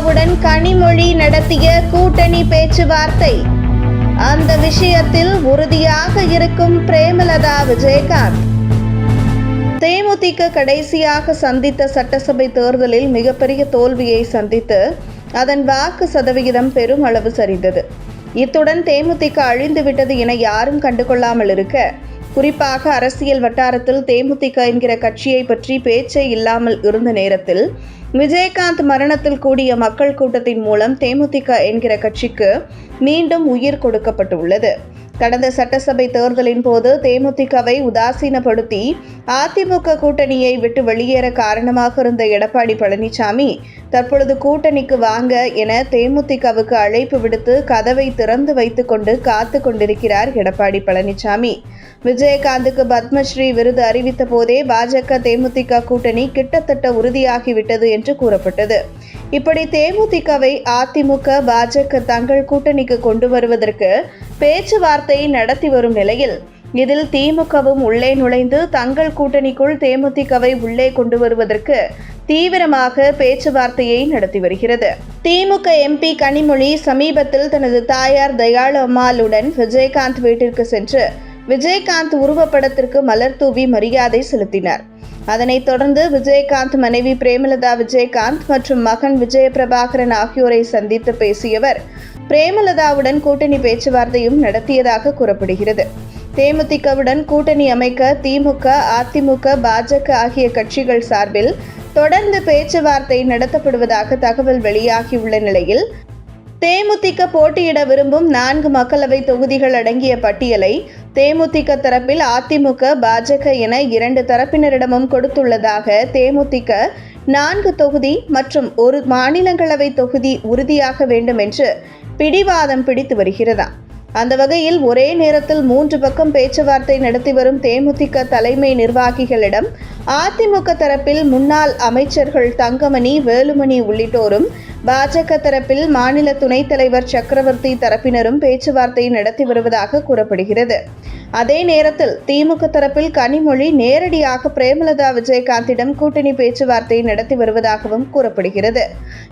பிரேமலதாவுடன் கனிமொழி நடத்திய கூட்டணி பேச்சுவார்த்தை. அந்த விஷயத்தில் உறுதியாக இருக்கும் பிரேமலதா விஜயகாந்த். தேமுதிக கடைசியாக சந்தித்த சட்டசபை தேர்தலில் மிகப்பெரிய தோல்வியை சந்தித்து அதன் வாக்கு சதவிகிதம் பெரும் அளவு சரிந்தது. இத்துடன் தேமுதிக அழிந்துவிட்டது என யாரும் கண்டுகொள்ளாமல் இருக்க குறிப்பாக அரசியல் வட்டாரத்தில் தேமுதிக என்கிற கட்சியை பற்றி பேச்சே இல்லாமல் இருந்த நேரத்தில் விஜயகாந்த் மரணத்தில் கூடிய மக்கள் கூட்டத்தின் மூலம் தேமுதிக என்கிற கட்சிக்கு மீண்டும் உயிர் கொடுக்கப்பட்டுள்ளது. கடந்த சட்டசபை தேர்தலின் போது தேமுதிகவை உதாசீனப்படுத்தி அதிமுக கூட்டணியை விட்டு வெளியேற காரணமாக இருந்த எடப்பாடி பழனிசாமி தற்பொழுது கூட்டணிக்கு வாங்க என தேமுதிகவுக்கு அழைப்பு விடுத்து கதவை திறந்து வைத்துக்கொண்டு காத்து கொண்டிருக்கிறார் எடப்பாடி பழனிசாமி. விஜயகாந்துக்கு பத்மஸ்ரீ விருது அறிவித்த போதே பாஜக தேமுதிக கூட்டணி கிட்டத்தட்ட உறுதியாகிவிட்டது என்று கூறப்பட்டது. இப்படி தேமுதிகவை அதிமுக பாஜக தங்கள் கூட்டணிக்கு கொண்டு வருவதற்கு பேச்சுவார்த்தை நடத்தி வரும் நிலையில் இதில் திமுகவும் உள்ளே நுழைந்து தங்கள் கூட்டணிக்குள் தேமுதிகவை உள்ளே கொண்டு வருவதற்கு தீவிரமாக பேச்சுவார்த்தையை நடத்தி வருகிறது. திமுக எம்பி கனிமொழி சமீபத்தில் தனது தாயார் தயாளு அம்மாளுடன் விஜயகாந்த் வீட்டிற்கு சென்று விஜயகாந்த் உருவப்படத்திற்கு மலர் தூவி மரியாதை செலுத்தினார். அதனைத் தொடர்ந்து விஜயகாந்த் மனைவி பிரேமலதா விஜயகாந்த் மற்றும் மகன் விஜயபிரபாகரன் ஆகியோரை சந்தித்து பேசியவர் பிரேமலதாவுடன் கூட்டணி பேச்சுவார்த்தையும் நடத்தியதாக கூறப்படுகிறது. தேமுதிகவுடன் கூட்டணி அமைக்க திமுக அதிமுக பாஜக ஆகிய கட்சிகள் சார்பில் தொடர்ந்து பேச்சுவார்த்தை நடத்தப்படுவதாக தகவல் வெளியாகியுள்ள நிலையில் தேமுதிக போட்டியிட விரும்பும் நான்கு மக்களவை தொகுதிகள் அடங்கிய பட்டியலை தேமுதிக தரப்பில் அதிமுக பாஜக என இரண்டு தரப்பினரிடமும் கொடுத்துள்ளதாக தேமுதிக நான்கு தொகுதி மற்றும் ஒரு மாநிலங்களவை தொகுதி உறுதியாக வேண்டும் என்று பிடிவாதம் பிடித்து வருகிறதா? அந்த வகையில் ஒரே நேரத்தில் மூன்று பக்கம் பேச்சுவார்த்தை நடத்தி வரும் தேமுதிக தலைமை நிர்வாகிகளிடம் அதிமுக தரப்பில் முன்னாள் அமைச்சர்கள் தங்கமணி வேலுமணி உள்ளிட்டோரும் பாஜக தரப்பில் மாநில துணைத் தலைவர் சக்கரவர்த்தி தரப்பினரும் பேச்சுவார்த்தை நடத்தி வருவதாக கூறப்படுகிறது. அதே நேரத்தில் திமுக தரப்பில் கனிமொழி நேரடியாக பிரேமலதா விஜயகாந்திடம் கூட்டணி பேச்சுவார்த்தை நடத்தி வருவதாகவும் கூறப்படுகிறது.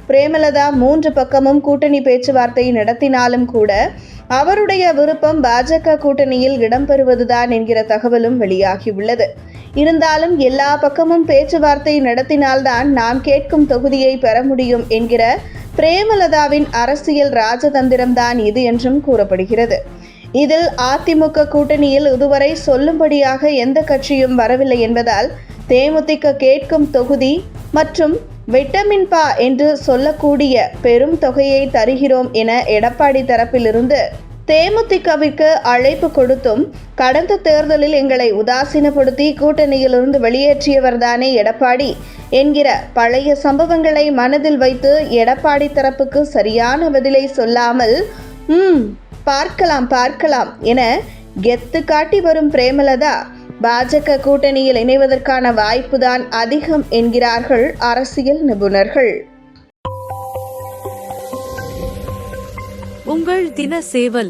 பிரேமலதா மூன்று பக்கமும் கூட்டணி பேச்சுவார்த்தை நடத்தினாலும் கூட அவருடைய விருப்பம் பாஜக கூட்டணியில் இடம்பெறுவதுதான் என்கிற தகவலும் வெளியாகியுள்ளது. இருந்தாலும் எல்லா பக்கமும் பேச்சுவார்த்தை நடத்தினால்தான் நாம் கேட்கும் தொகுதியை பெற முடியும் என்கிற பிரேமலதாவின் அரசியல் ராஜதந்திரம்தான் இது என்றும் கூறப்படுகிறது. இதில் அதிமுக கூட்டணியில் இதுவரை சொல்லும்படியாக எந்த கட்சியும் வரவில்லை என்பதால் தேமுதிக கேட்கும் தொகுதி மற்றும் விட்டமின் பா என்று சொல்லக்கூடிய பெரும் தொகையை தருகிறோம் என எடப்பாடி தரப்பிலிருந்து தேமுதிகவிற்கு அழைப்பு கொடுத்தும் கடந்த தேர்தலில் எங்களை உதாசீனப்படுத்தி கூட்டணியிலிருந்து வெளியேற்றியவர்தானே எடப்பாடி என்கிற பழைய சம்பவங்களை மனதில் வைத்து எடப்பாடி தரப்புக்கு சரியான பதிலை சொல்லாமல் ம் பார்க்கலாம் பார்க்கலாம் என கெத்து காட்டி வரும் பிரேமலதா பாஜக கூட்டணியில் இணைவதற்கான வாய்ப்புதான் அதிகம் என்கிறார்கள் அரசியல் நிபுணர்கள். உங்கள் தின சேவல்